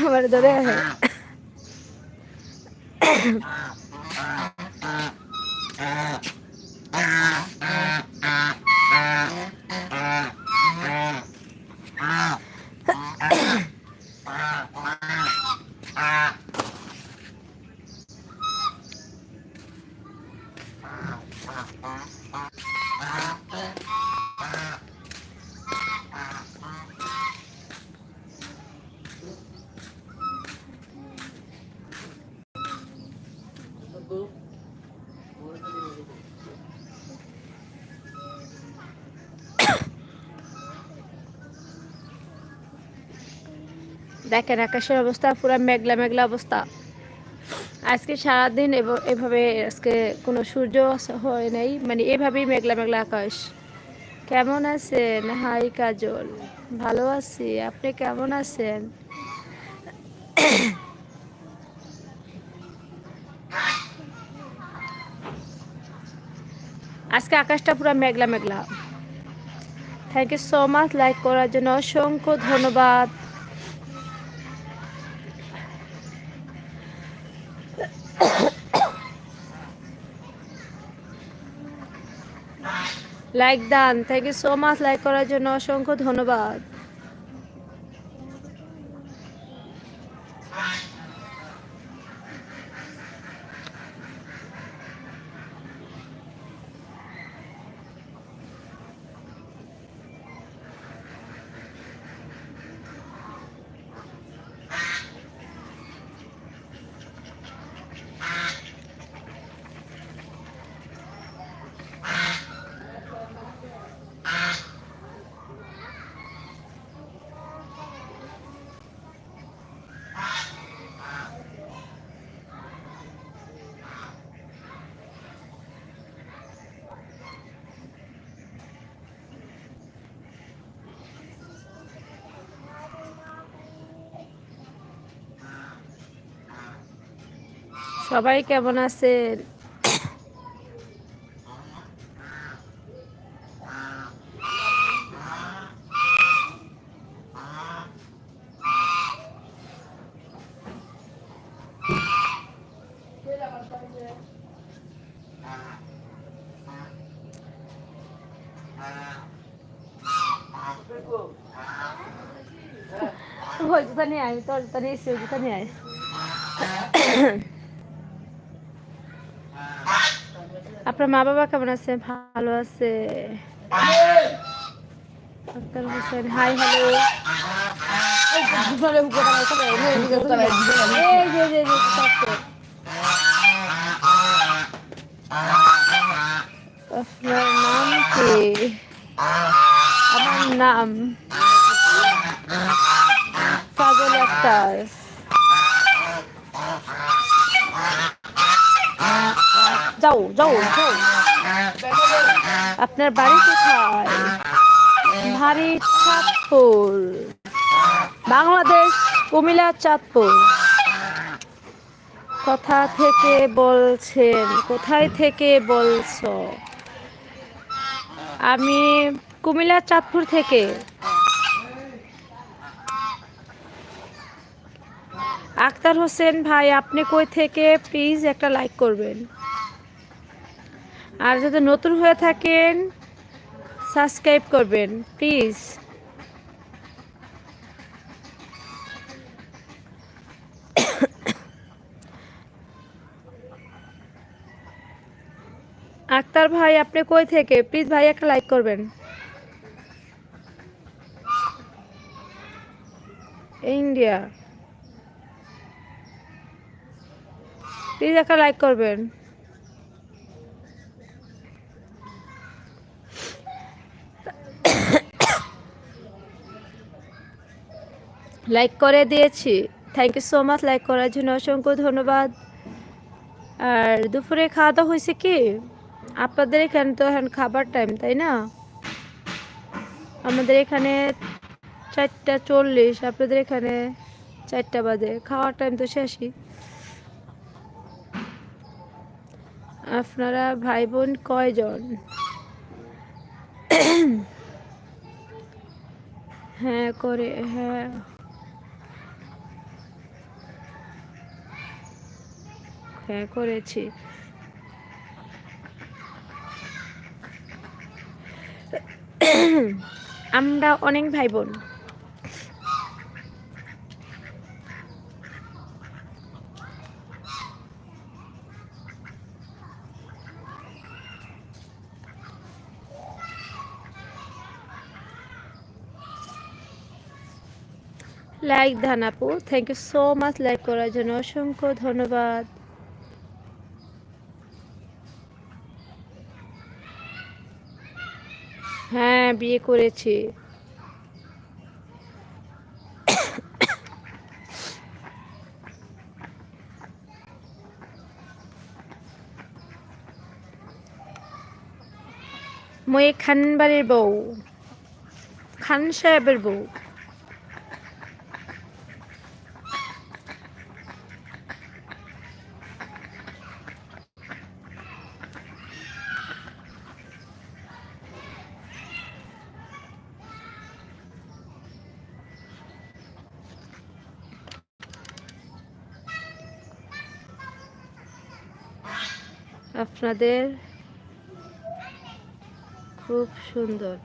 আমার ধরে দেখেন আকাশের অবস্থা, পুরো মেঘলা মেঘলা অবস্থা। আজকে সারাদিন এভাবে আজকে কোনো সূর্য হয় নাই। মানে এভাবেই মেঘলা মেঘলা আকাশ। কেমন আছেন? হাই কাজল। ভালো আছি। আপনি কেমন আছেন? আজকে আকাশটা পুরো মেঘলা মেঘলা। Thank you so much like করার জন্য অসংখ্য ধন্যবাদ। লাইক দান thank you so much like করার জন্য অসংখ্য ধন্যবাদ। সবাই কেমন আছেন? ওই জুতা নিয়ে আয় তোর জুতা নিয়ে এসছি ওই জুতা নিয়ে আয় আপনার মা বাবা কেমন আছে? ভালো আছে। হাই আপনার নাম কি? আমার নাম। ফাজল আক্তার। যাও যাও যাও। আপনার বাড়ি কোথায়? ভারী চাঁদপুর। বাংলাদেশ, কুমিল্লা, চাঁদপুর। কোথা থেকে বলছেন, কোথায় থেকে বলছো? আমি কুমিল্লা, চাঁদপুর থেকে। আক্তার হোসেন ভাই, আপনি কই থেকে? প্লিজ একটা লাইক করবেন। আর যদি নতুন হয়ে থাকেন সাবস্ক্রাইব করবেন প্লিজ আক্তার ভাই, আপনি কই থেকে? প্লিজ ভাই, একটা লাইক করবেন। ইন্ডিয়া। প্লিজ একটা লাইক করবেন। লাইক করে দিয়েছি। Thank you so much like করার জন্য অসংখ্য ধন্যবাদ। আর দুপুরে খাওয়া দাওয়া হয়েছে কি? আপনাদের এখানে তো এখন খাবার টাইম তাই না? আমাদের এখানে চারটা চল্লিশ, আপনাদের এখানে চারটা বাজে। খাওয়ার টাইম তো শেষই। আপনারা ভাই বোন কয়জন? হ্যাঁ করে হ্যাঁ। হ্যাঁ করেছি। আমরা অনেক ভাই বোন লাইক ধান আপু thank you so much like করার জন্য অসংখ্য ধন্যবাদ। হ্যাঁ বিয়ে করেছি। মই খানবাড়ির বউ। খান সাহেবের বউ। আপনাদের খুব সুন্দর।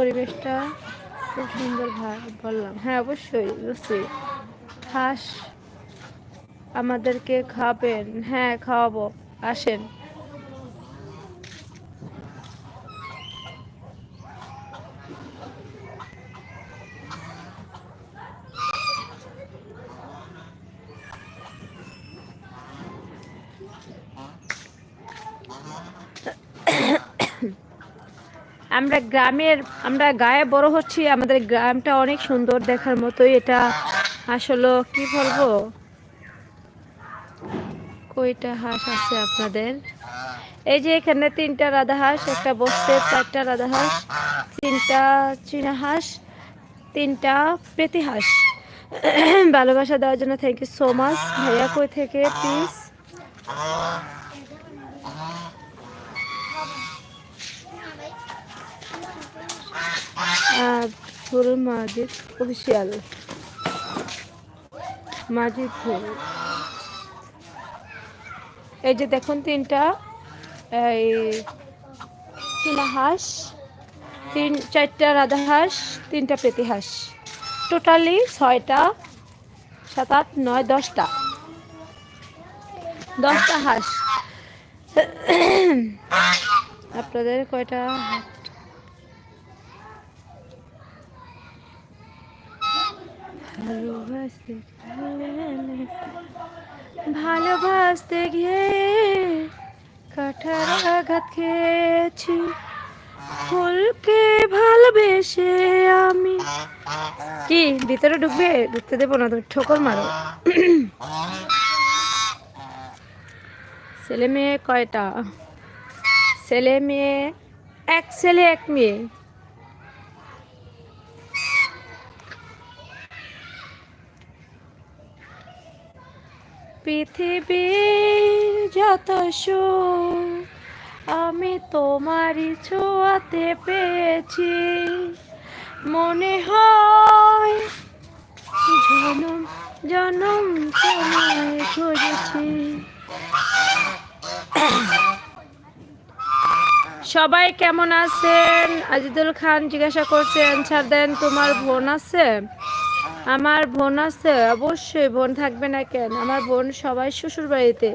পরিবেশটা খুব সুন্দর বললাম। হ্যাঁ অবশ্যই বুঝছি হাঁস আমাদেরকে খাবেন হ্যাঁ খাওয়াবো। আসেন। আমরা গ্রামের, আমরা গায়ে বড় হচ্ছি, আমাদের গ্রামটা অনেক সুন্দর দেখার মতোই। এটা আসলে কি বলব? কয়টা হাঁস আছে আপনাদের? এই যে এখানে তিনটা রাধা হাঁস, একটা বসছে, চারটা রাধা হাঁস, তিনটা চীনা হাঁস, তিনটা পেতি হাঁস। ভালোবাসা দেওয়ার জন্য থ্যাংক ইউ সো মাচ ভাইয়া কই থেকে? Please full Majid official. মাজিদ এই যে দেখুন তিনটা, এই চীনা হাঁস, তিন, চারটা রাধা হাঁস, তিনটা পেতি হাঁস। টোটালি ছয়টা, সাত, আট, নয়, দশটা। দশটা হাঁস। আপনাদের কয়টা ভালোবাসতে ভালোবাসতে গিয়ে কাঠার আঘাত খেয়েছি। ফুলকে ভালোবেসে আমি। কি, ভিতরে ঢুকবে? ঢুকতে দেবো না, তুমি ঠোকর মারো। ছেলে মেয়ে কয়টা? ছেলে মেয়ে, এক ছেলে, এক মেয়ে। পৃথিবীর যত আমি তোমারই ছোঁয়াতে পেয়েছি। মনে হয় জনম জনম তোমায় খুঁজেছি সবাই কেমন আছেন? আজিদুল খান জিজ্ঞাসা করছেন, ছাড় দেন, তোমার বোন আছে? আমার বোন আছে অবশ্যই বোন থাকবে না কেন? আমার বোন সবাই শ্বশুর বাড়িতে।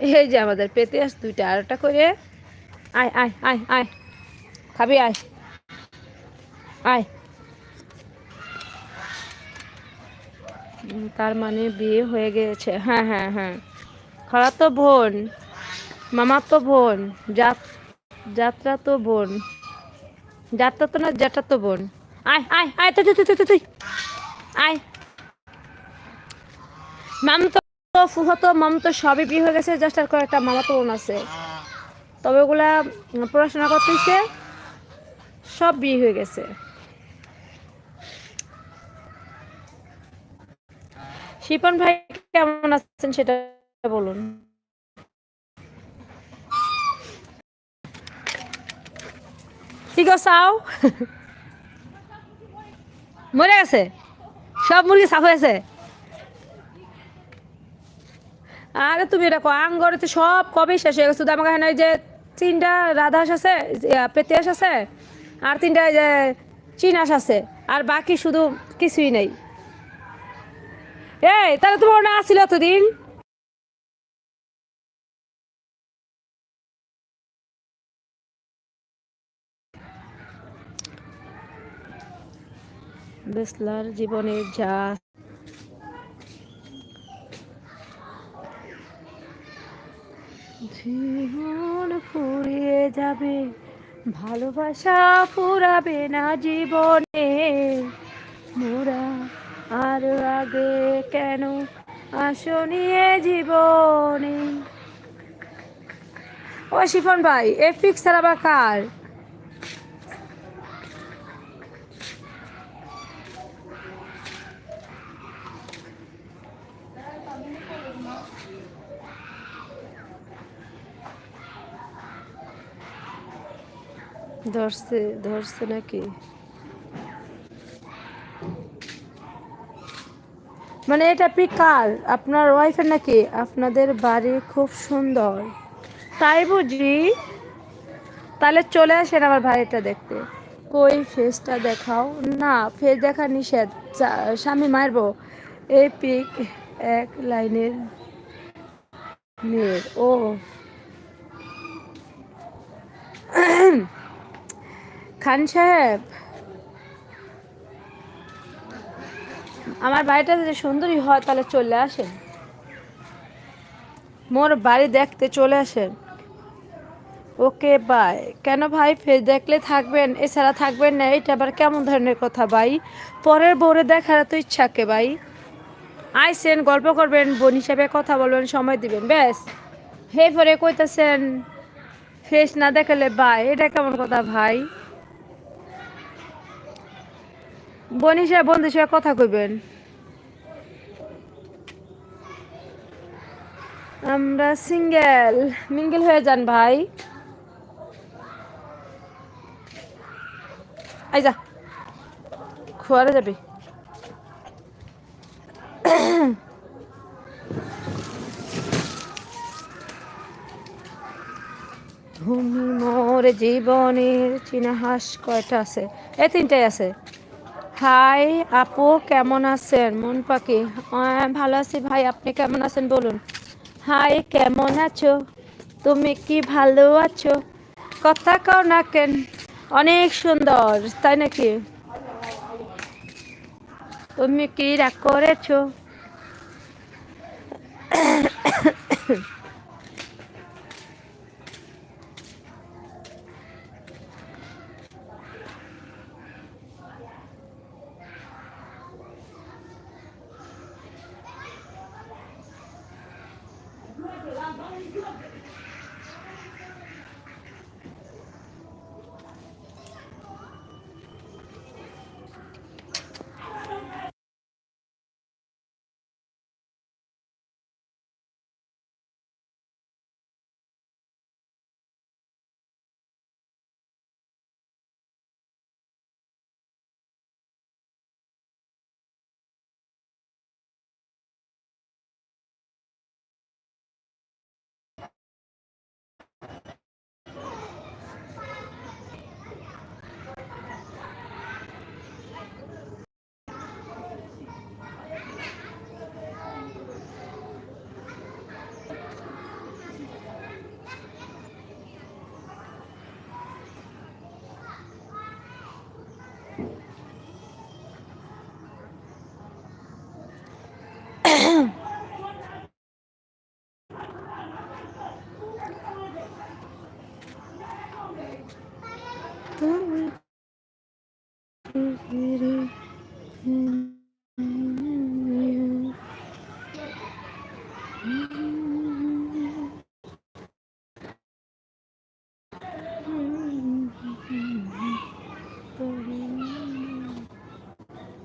এই যে আমাদের পেতে আস দুইটা আরেকটা করে, আয় আয় আয় আয়। খাবি, আয়। আয়। তার মানে বিয়ে হয়ে গেছে হ্যাঁ হ্যাঁ হ্যাঁ। খালা তো বোন মামার তো বোন যাত্রা তো বোন। যাত্রা তো না, জ্যাঠা তো বোন। আয় আয় আয় তুই তুই তুই তুই। আয়। মাম তো ফুফা মাম তো সবই বিয়ে হয়ে গেছে জাস্ট আর কয়েকটা মামা তো আছে। তবে ওগুলা পড়াশোনা করতেছে, সব বিয়ে হয়ে গেছে। শিপন ভাই কেমন আছেন সেটা বলুন। কি চাও মরে গেছে? সব মুরগি সাফ হয়েছে? আরে তুমি এটা আঙ্গরে তো সব কবে শেষ হয়ে গেছে। আমাকে এখানে যে তিনটা রাধাস আছে পেতিয়াস আছে, আর তিনটা যে চিনাস আছে, আর বাকি শুধু কিছুই নেই। এই, তাহলে তোমার না আসছিল এতদিন? বেসলার জীবনের যা জীবন ফুরিয়ে যাবে, ভালোবাসা ফুরাবে না জীবনে। মোরা আর আগে কেন আসো নিয়ে জীবনে? ও শিফন ভাই, এফিক্স সারাবা কার? ধরছে ধরছে নাকি? মানে এটা পিকার আপনার ওয়াইফের নাকি? আপনাদের বাড়ি খুব সুন্দর। তাই বুঝি? তাহলে চলে আসেন আমার বাড়িটা দেখতে। কই ফেসটা দেখাও? না ফেস দেখা নিষেধ। স্বামী মারবো এই পিক এক লাইনের মেয়ের। ও খান সাহেব? আমার বাড়িটা যদি সুন্দরী হয়, তাহলে চলে আসেন। মোর বাড়ি দেখতে চলে আসেন। Okay, bye. কেন ভাই ফেস দেখলে থাকবেন? এছাড়া থাকবেন না এটা আবার কেমন ধরনের কথা ভাই? পরের বউরে দেখার তো ইচ্ছাকে ভাই? আইসেন, গল্প করবেন, বোন হিসাবে কথা বলবেন, সময় দিবেন, ব্যাস। হে পরে কইতেছেন, ফেস না দেখালে বাই এটা কেমন কথা ভাই? বোন হিসেবে বন্ধু হিসেবে কথা কইবেন। আমরা সিঙ্গেল। মিঙ্গেল হয়ে যান ভাই। আই যা। খোয়ারে যাবি। ভূমি মোর জীবনের চিনাহাস কয়টা আছে? এ তিনটাই আছে। হাই আপু, কেমন আছেন? মন পাখি। ভালো আছি ভাই, আপনি কেমন আছেন বলুন? হাই, কেমন আছো? তুমি কি ভালো আছো? কথা কও না কেন, অনেক সুন্দর, তাই নাকি? তুমি কি রাগ করেছ?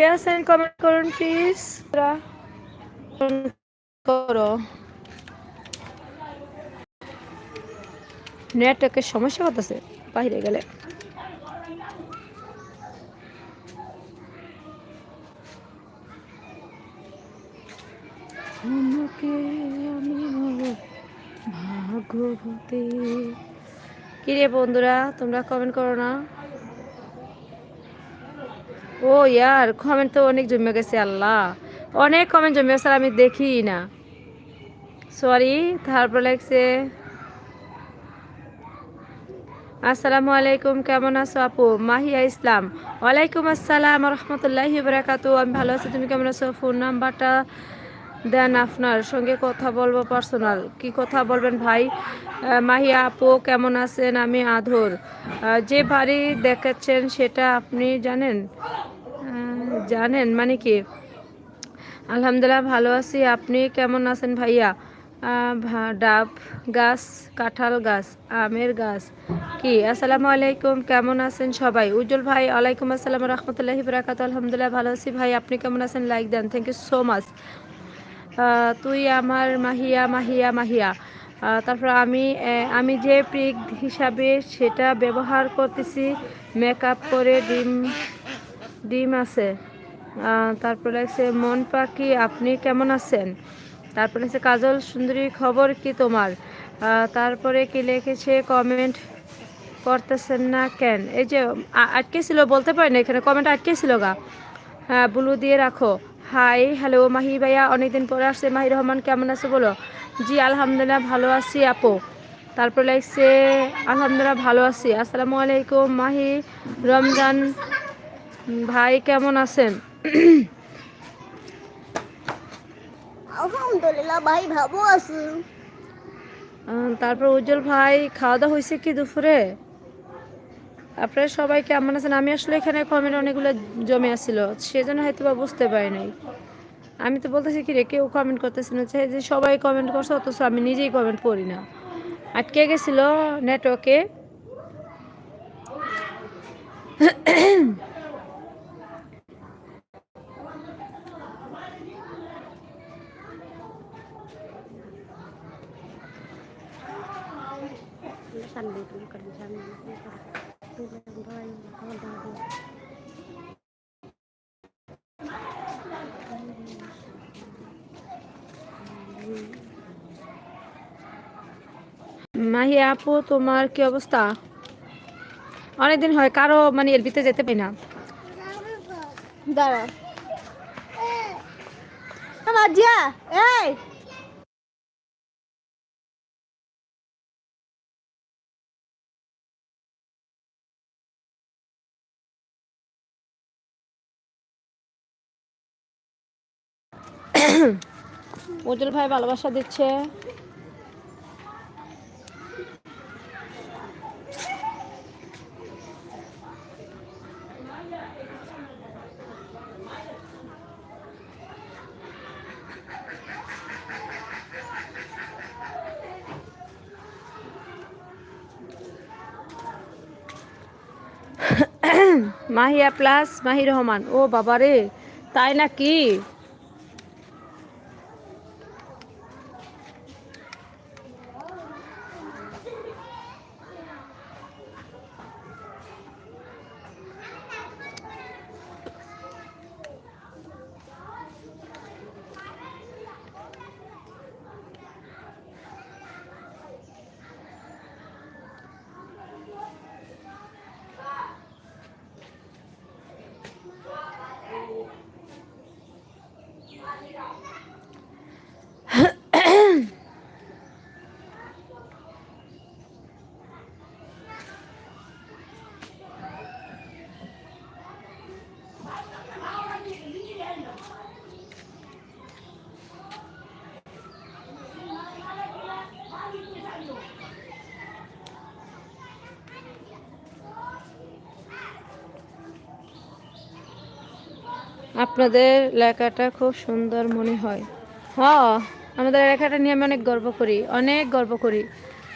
কে আছেন কমেন্ট করুন প্লিজ করো। নেটওয়ার্কের সমস্যা হতেছে বাইরে গেলে। কিরে বন্ধুরা তোমরা কমেন্ট করো না। ও ইয়ার কমেন্ট তো অনেক জমে গেছে, আল্লাহ। অনেক কমেন্ট জমে গেছে আমি দেখি না। সরি তারপর লাগছে, আসসালামু আলাইকুম, কেমন আছো আপু? মাহিয়া ইসলাম। ওয়ালাইকুম আসসালাম, রহমতুল্লাহি বরাকাতু আমি ভালো আছি, তুমি কেমন আছো? ফোন নাম্বারটা দেন আপনার সঙ্গে কথা বলব পার্সোনাল। কি কথা বলবেন ভাই? মাহিয়া আপু, কেমন আছেন? আমি আধর। যে বাড়ি দেখাচ্ছেন সেটা আপনি জানেন? জানেন মানে কি? আলহামদুলিল্লাহ ভালো আছি। আপনি কেমন আছেন ভাইয়া? ডাব গাছ, কাঁঠাল গাছ, আমের গাছ, কি? আসসালামু আলাইকুম, কেমন আছেন সবাই? উজ্জ্বল ভাই ওয়ালাইকুম আসসালাম রহমতুল্লাহি বরাকাত আলহামদুলিল্লাহ ভালো আছি ভাই, আপনি কেমন আছেন? লাইক দেন থ্যাংক ইউ সো মাচ তুই আমার মাহিয়া মাহিয়া মাহিয়া। তারপর আমি আমি যে পিক হিসাবে সেটা ব্যবহার করতেছি মেকআপ করে ডিম ডিম আছে। তারপরে আছে মন পাখি, আপনি কেমন আছেন? তারপরে আছে কাজল সুন্দরী, খবর কি তোমার? তারপরে কি লিখেছে কমেন্ট করতেছেন না কেন? এই যে আটকে ছিল, বলতে পারেন এখানে কমেন্ট আটকে ছিল গা। হ্যাঁ ব্লু দিয়ে রাখো। হাই হ্যালো মাহি ভাইয়া। অনেকদিন পরে আসছে। মাহি রহমান কেমন আছে বলো? জি আলহামদুলিল্লাহ ভালো আছি আপু। তারপর লাগছে আলহামদুলিল্লাহ ভালো আছি। আসসালামু আলাইকুম মাহি রমজান ভাই কেমন আছেন? আলহামদুলিল্লাহ ভাই ভালো আছি। তারপর উজ্জ্বল ভাই খাওয়া দাওয়া হয়েছে কি দুপুরে? আপনারা সবাই কেমন আছেন? আমি আসলে এখানে কমেন্ট অনেকগুলো জমে আসছিল সেজন্য হয়তো বা বুঝতে পারি নাই। আমি তো বলতেছি কি রে, কেউ কমেন্ট করতেছে না, যে সবাই কমেন্ট করছে, অথচ আমি নিজেই কমেন্ট করি না। আটকে গেছিল নেটওয়ার্কে মাহি আপু, তোমার কি অবস্থা? অনেকদিন হয়, কারও মানে এর ভিতরে যেতে পাই না। দাঁড়া জিয়া, এই! উজ্জ্বল ভাই ভালোবাসা দিচ্ছে। মাহিয়া প্লাস মাহি রহমান ও বাবারে তাই নাকি? আপনাদের লেখাটা খুব সুন্দর মনে হয়। হ আমাদের এলাকাটা নিয়ে আমি অনেক গর্ব করি, অনেক গর্ব করি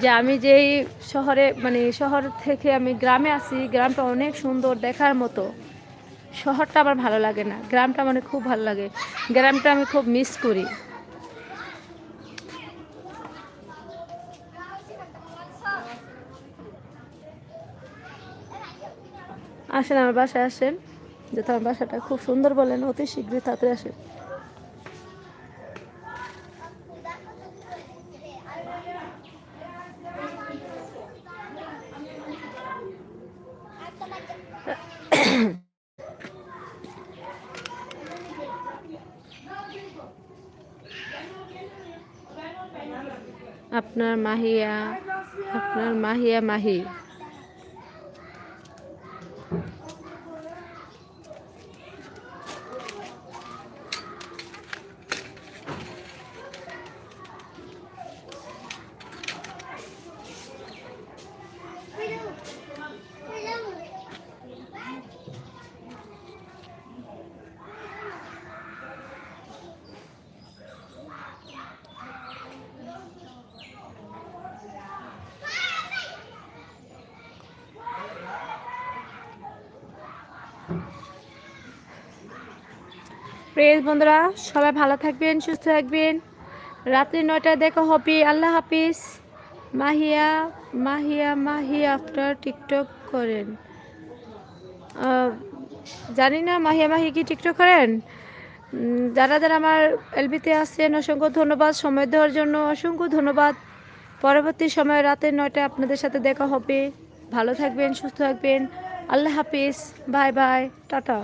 যে আমি যেই শহরে মানে শহর থেকে আমি গ্রামে আসি, গ্রামটা অনেক সুন্দর দেখার মতো। শহরটা আমার ভালো লাগে না, গ্রামটা মানে খুব ভালো লাগে, গ্রামটা আমি খুব মিস করি। আসেন আমার বাসায়, আসেন। যেহেতু আমার বাসাটা খুব সুন্দর বলেন, অতি শীঘ্রই তাড়াতাড়ি আসে। আপনার মাহিয়া আপনার মাহিয়া মাহি। প্রেস বন্ধুরা, সবাই ভালো থাকবেন, সুস্থ থাকবেন। রাত্রি নয়টায় দেখা হবে। আল্লাহ হাফিজ। মাহিয়া মাহিয়া মাহিয়া আফটার টিকটক করেন। জানি না মাহিয়া, মাহি কি টিকটক করেন? যারা যারা আমার এলবিতে আছেন, অসংখ্য ধন্যবাদ। সময় দেওয়ার জন্য অসংখ্য ধন্যবাদ। পরবর্তী সময় রাতে নয়টায় আপনাদের সাথে দেখা হবে। ভালো থাকবেন, সুস্থ থাকবেন। আল্লাহ হাফিজ বাই বাই টাটা।